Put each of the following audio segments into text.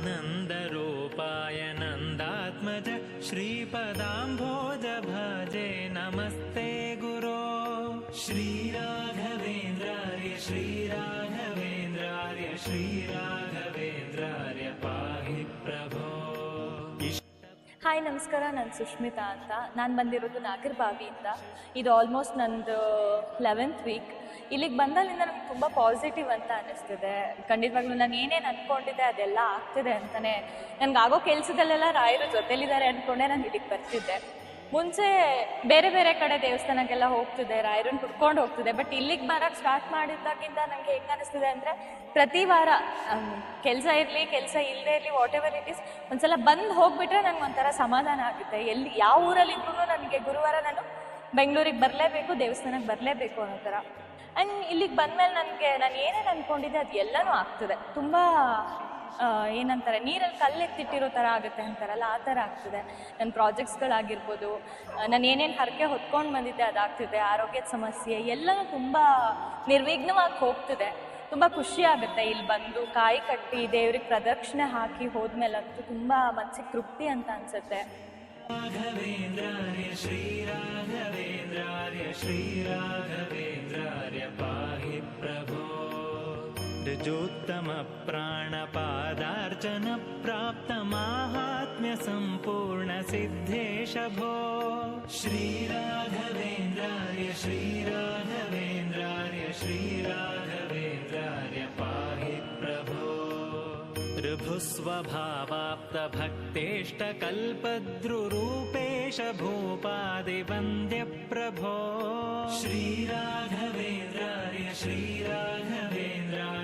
आनन्दरूपाय नन्दात्मज श्रीपदाम्भोज भजे नमस्ते गुरो। श्रीराघवेन्द्रार्य श्रीराघवेन्द्रार्य श्रीराघवेन्द्रार्य। ಹಾಯ್, ನಮಸ್ಕಾರ, ನಾನು ಸುಷ್ಮಿತಾ ಅಂತ. ನಾನು ಬಂದಿರೋದು ನಾಗರಬಾವಿಯಿಂದ. ಇದು ಆಲ್ಮೋಸ್ಟ್ ನಂದು ಲೆವೆಂತ್ ವೀಕ್ ಇಲ್ಲಿಗೆ ಬಂದಾಗಿಂದ ನನಗೆ ತುಂಬ ಪಾಸಿಟಿವ್ ಅಂತ ಅನ್ನಿಸ್ತಿದೆ. ಖಂಡಿತವಾಗ್ಲೂ ನಾನು ಏನೇನು ಅಂದ್ಕೊಂಡಿದ್ದೆ ಅದೆಲ್ಲ ಆಗ್ತಿದೆ ಅಂತಲೇ ನನಗಾಗೋ ಕೆಲಸದಲ್ಲೆಲ್ಲ ರಾಯರು ಜೊತೆಲಿದ್ದಾರೆ ಅಂದ್ಕೊಂಡೆ ನಾನು ಇಲ್ಲಿಗೆ ಬರ್ತಿದ್ದೆ. ಮುಂಚೆ ಬೇರೆ ಬೇರೆ ಕಡೆ ದೇವಸ್ಥಾನಕ್ಕೆಲ್ಲ ಹೋಗ್ತಿದೆ, ರಾಯರನ್ನ ಕುಟ್ಕೊಂಡು ಹೋಗ್ತಿದೆ ಬಟ್ ಇಲ್ಲಿಗೆ ಬರೋಕ್ಕೆ ಸ್ಟಾರ್ಟ್ ಮಾಡಿದಾಗಿಂದ ನನಗೆ ಹೆಂಗೆ ಅನಿಸ್ತಿದೆ ಅಂದರೆ ಪ್ರತಿ ವಾರ ಕೆಲಸ ಇರಲಿ, ಕೆಲಸ ಇಲ್ಲದೆ ಇರಲಿ ವಾಟ್ ಎವರ್ ಇಟ್ ಇಸ್ ಒಂದ್ಸಲ ಬಂದು ಹೋಗ್ಬಿಟ್ರೆ ನನಗೆ ಒಂಥರ ಸಮಾಧಾನ ಆಗುತ್ತೆ. ಎಲ್ಲಿ, ಯಾವ ಊರಲ್ಲಿ ಇದ್ರೂ ನನಗೆ ಗುರುವಾರ ನಾನು ಬೆಂಗಳೂರಿಗೆ ಬರಲೇಬೇಕು ದೇವಸ್ಥಾನಕ್ಕೆ ಬರಲೇಬೇಕು ಅನ್ನೋ ಥರ. ಆ್ಯಂಡ್ ಇಲ್ಲಿಗೆ ಬಂದಮೇಲೆ ನನಗೆ ನಾನು ಏನೇನು ಅಂದ್ಕೊಂಡಿದ್ದೆ ಅದು ಎಲ್ಲನೂ ಆಗ್ತದೆ. ತುಂಬ ಏನಂತಾರೆ, ನೀರಲ್ಲಿ ಕಲ್ಲೆತ್ತಿಟ್ಟಿರೋ ಥರ ಆಗುತ್ತೆ ಅಂತಾರಲ್ಲ, ಆ ಥರ ಆಗ್ತಿದೆ. ನನ್ನ ಪ್ರಾಜೆಕ್ಟ್ಸ್ಗಳಾಗಿರ್ಬೋದು ನಾನು ಏನೇನು ಹರಕೆ ಹೊತ್ಕೊಂಡು ಬಂದಿದ್ದೆ ಅದಾಗ್ತಿದೆ, ಆರೋಗ್ಯದ ಸಮಸ್ಯೆ ಎಲ್ಲ ತುಂಬ ನಿರ್ವಿಘ್ನವಾಗಿ ಹೋಗ್ತಿದೆ. ತುಂಬ ಖುಷಿ ಆಗುತ್ತೆ ಇಲ್ಲಿ ಬಂದು, ಕಾಯಿ ಕಟ್ಟಿ ದೇವ್ರಿಗೆ ಪ್ರದಕ್ಷಿಣೆ ಹಾಕಿ ಹೋದ್ಮೇಲಂತೂ ತುಂಬ ಮನಸ್ಸಿಗೆ ತೃಪ್ತಿ ಅಂತ ಅನ್ಸುತ್ತೆ. प्राप्तमाहात्म्यसम्पूर्णसिद्धेश भो श्रीराघवेन्द्रार्य श्रीराघवेन्द्रार्य श्रीराघवेन्द्रार्य पाहि प्रभो। ऋभुस्वभावाप्तभक्तेष्टकल्पद्रुरूपेश भूपादिवन्द्यप्रभो। श्रीराघवेन्द्रार्य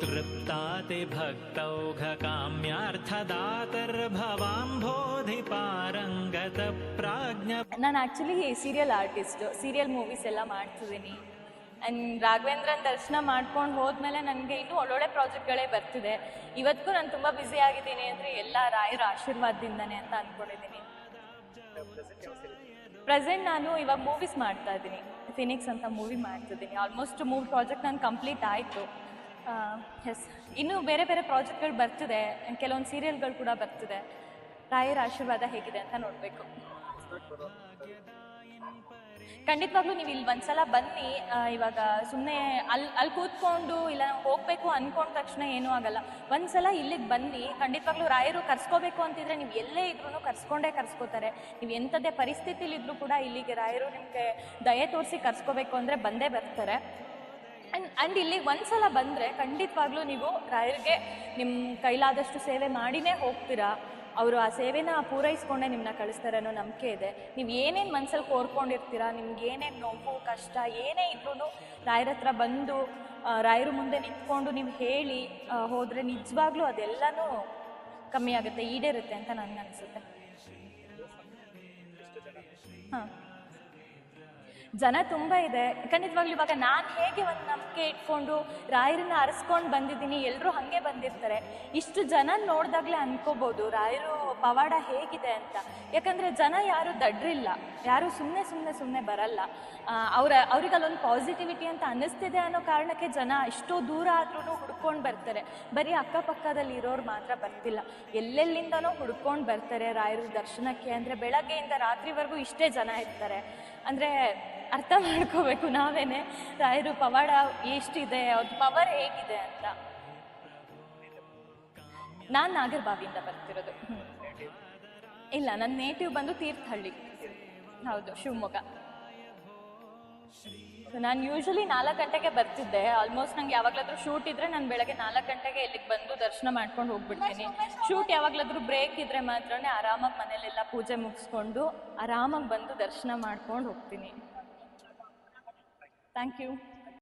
तृप्तातिभक्तौघकाम्यार्थदातर्भवाम्भोधिपारङ्गतप्राज्ञ ನಾನು actually serial artist serial movies ಎಲ್ಲ ಮಾಡ್ತಿದ್ದೀನಿ ಆ್ಯಂಡ್ ರಾಘವೇಂದ್ರನ್ ದರ್ಶನ ಮಾಡ್ಕೊಂಡು ಹೋದ್ಮೇಲೆ ನನಗೆ ಇನ್ನೂ ಒಳ್ಳೊಳ್ಳೆ ಪ್ರಾಜೆಕ್ಟ್ಗಳೇ ಬರ್ತಿದೆ ಇವತ್ತಿಗೂ ನಾನು ತುಂಬ ಬ್ಯುಸಿ ಆಗಿದ್ದೀನಿ ಅಂದರೆ ಎಲ್ಲ ರಾಯರ ಆಶೀರ್ವಾದದಿಂದನೇ ಅಂತ ಅಂದ್ಕೊಂಡಿದ್ದೀನಿ ಪ್ರೆಸೆಂಟ್ ನಾನು ಇವಾಗ ಮೂವೀಸ್ ಮಾಡ್ತಾ ಇದ್ದೀನಿ ಫಿನಿಕ್ಸ್ ಅಂತ ಮೂವಿ ಮಾಡ್ತಿದ್ದೀನಿ ಆಲ್ಮೋಸ್ಟ್ ಮೂವಿ ಪ್ರಾಜೆಕ್ಟ್ ನಾನು ಕಂಪ್ಲೀಟ್ ಆಯಿತು ಎಸ್ ಇನ್ನೂ ಬೇರೆ ಬೇರೆ ಪ್ರಾಜೆಕ್ಟ್ಗಳು ಬರ್ತಿದೆ. ಕೆಲವೊಂದು ಸೀರಿಯಲ್ಗಳು ಕೂಡ ಬರ್ತಿದೆ. ರಾಯರ ಆಶೀರ್ವಾದ ಹೇಗಿದೆ ಅಂತ ನೋಡಬೇಕು. ಖಂಡಿತವಾಗ್ಲೂ ನೀವು ಇಲ್ಲಿ ಒಂದ್ಸಲ ಬನ್ನಿ. ಇವಾಗ ಸುಮ್ಮನೆ ಅಲ್ಲಿ ಅಲ್ಲಿ ಕೂತ್ಕೊಂಡು ಇಲ್ಲ ಹೋಗಬೇಕು ಅನ್ಕೊಂಡ ತಕ್ಷಣ ಏನೂ ಆಗಲ್ಲ. ಒಂದ್ಸಲ ಇಲ್ಲಿಗೆ ಬನ್ನಿ. ಖಂಡಿತವಾಗ್ಲೂ ರಾಯರು ಕರ್ಸ್ಕೋಬೇಕು ಅಂತಿದ್ರೆ ನೀವು ಎಲ್ಲೇ ಇದ್ರೂ ಕರ್ಸ್ಕೊಂಡೇ ಕರ್ಸ್ಕೋತಾರೆ. ನೀವು ಎಂಥದ್ದೇ ಪರಿಸ್ಥಿತಿಲಿದ್ರೂ ಕೂಡ ಇಲ್ಲಿಗೆ ರಾಯರು ನಿಮಗೆ ದಯೆ ತೋರಿಸಿ ಕರ್ಸ್ಕೋಬೇಕು ಅಂದರೆ ಬಂದೇ ಬರ್ತಾರೆ. ಆ್ಯಂಡ್ ಆ್ಯಂಡ್ ಒಂದು ಸಲ ಬಂದರೆ ಖಂಡಿತವಾಗ್ಲೂ ನೀವು ರಾಯರಿಗೆ ನಿಮ್ಮ ಕೈಲಾದಷ್ಟು ಸೇವೆ ಮಾಡಿನೇ ಹೋಗ್ತೀರಾ? ಅವರು ಆ ಸೇವೆನ ಪೂರೈಸ್ಕೊಂಡೇ ನಿಮ್ಮನ್ನ ಕಳಿಸ್ತಾರೆ ಅನ್ನೋ ನಂಬಿಕೆ ಇದೆ. ನೀವು ಏನೇನು ಮನಸ್ಸಲ್ಲಿ ಕೋರ್ಕೊಂಡಿರ್ತೀರಾ? ನಿಮ್ಗೆ ಏನೇನು ನೋವು, ಕಷ್ಟ, ಏನೇ ಇದ್ರೂ ರಾಯರ ಹತ್ರ ಬಂದು ರಾಯರು ಮುಂದೆ ನಿಂತ್ಕೊಂಡು ನೀವು ಹೇಳಿ ಹೋದ್ರೆ ನಿಜವಾಗ್ಲೂ ಅದೆಲ್ಲನೂ ಕಮ್ಮಿ ಆಗುತ್ತೆ, ಈಡೇರುತ್ತೆ ಅಂತ ನನಗೆ ಅನಿಸುತ್ತೆ ಹಾಂ. ಜನ ತುಂಬ ಇದೆ. ಖಂಡಿತವಾಗ್ಲೂ ಇವಾಗ ನಾನು ಹೇಗೆ ಒಂದು ನಂಬಿಕೆ ಇಟ್ಕೊಂಡು ರಾಯರನ್ನ ಅರಸ್ಕೊಂಡು ಬಂದಿದ್ದೀನಿ ಎಲ್ಲರೂ ಹಾಗೆ ಬಂದಿರ್ತಾರೆ. ಇಷ್ಟು ಜನ ನೋಡಿದಾಗಲೇ ಅನ್ಕೋಬೋದು ರಾಯರು ಪವಾಡ ಹೇಗಿದೆ ಅಂತ. ಯಾಕಂದರೆ ಜನ ಯಾರು ದಡ್ರಿಲ್ಲ, ಯಾರು ಸುಮ್ಮನೆ ಸುಮ್ಮನೆ ಸುಮ್ಮನೆ ಬರಲ್ಲ. ಅವರ ಅವ್ರ ಅವ್ರಿಗೆ ಅಲ್ಲೊಂದು ಪಾಸಿಟಿವಿಟಿ ಅಂತ ಅನ್ನಿಸ್ತಿದೆ ಅನ್ನೋ ಕಾರಣಕ್ಕೆ ಜನ ಎಷ್ಟೋ ದೂರ ಆದ್ರೂ ಹುಡ್ಕೊಂಡು ಬರ್ತಾರೆ. ಬರೀ ಅಕ್ಕಪಕ್ಕದಲ್ಲಿ ಇರೋರು ಮಾತ್ರ ಬರ್ತಿಲ್ಲ. ಎಲ್ಲೆಲ್ಲಿಂದನೋ ಹುಡ್ಕೊಂಡು ಬರ್ತಾರೆ ರಾಯರ ದರ್ಶನಕ್ಕೆ. ಅಂದರೆ ಬೆಳಗ್ಗೆಯಿಂದ ರಾತ್ರಿವರೆಗೂ ಇಷ್ಟೇ ಜನ ಇರ್ತಾರೆ. ಅಂದರೆ ಅರ್ಥ ಮಾಡ್ಕೋಬೇಕು ನಾವೇನೆ, ರಾಯರು ಪವಾಡ ಎಷ್ಟಿದೆ ಅವ್ರ ಪವರ್ ಹೇಗಿದೆ ಅಂತ. ನಾನು ನಾಗರಬಾವಿಯಿಂದ ಬರ್ತಿರೋದು. ಇಲ್ಲ ನನ್ನ ನೇಟಿವ್ ಬಂದು ತೀರ್ಥಹಳ್ಳಿ. ಹೌದು, ಶಿವಮೊಗ್ಗ. ನಾನು ಯೂಶಲಿ ನಾಲ್ಕು ಗಂಟೆಗೆ ಬರ್ತಿದ್ದೆ. ಆಲ್ಮೋಸ್ಟ್ ನಂಗೆ ಯಾವಾಗಲಾದ್ರೂ ಶೂಟ್ ಇದ್ರೆ ನಾನು ಬೆಳಗ್ಗೆ ನಾಲ್ಕು ಗಂಟೆಗೆ ಇಲ್ಲಿಗೆ ಬಂದು ದರ್ಶನ ಮಾಡ್ಕೊಂಡು ಹೋಗ್ಬಿಡ್ತೀನಿ. ಶೂಟ್ ಯಾವಾಗಲಾದ್ರೂ ಬ್ರೇಕ್ ಇದ್ರೆ ಮಾತ್ರನೇ ಆರಾಮಾಗಿ ಮನೇಲೆಲ್ಲ ಪೂಜೆ ಮುಗಿಸ್ಕೊಂಡು ಆರಾಮಾಗಿ ಬಂದು ದರ್ಶನ ಮಾಡ್ಕೊಂಡು ಹೋಗ್ತೀನಿ. Thank you.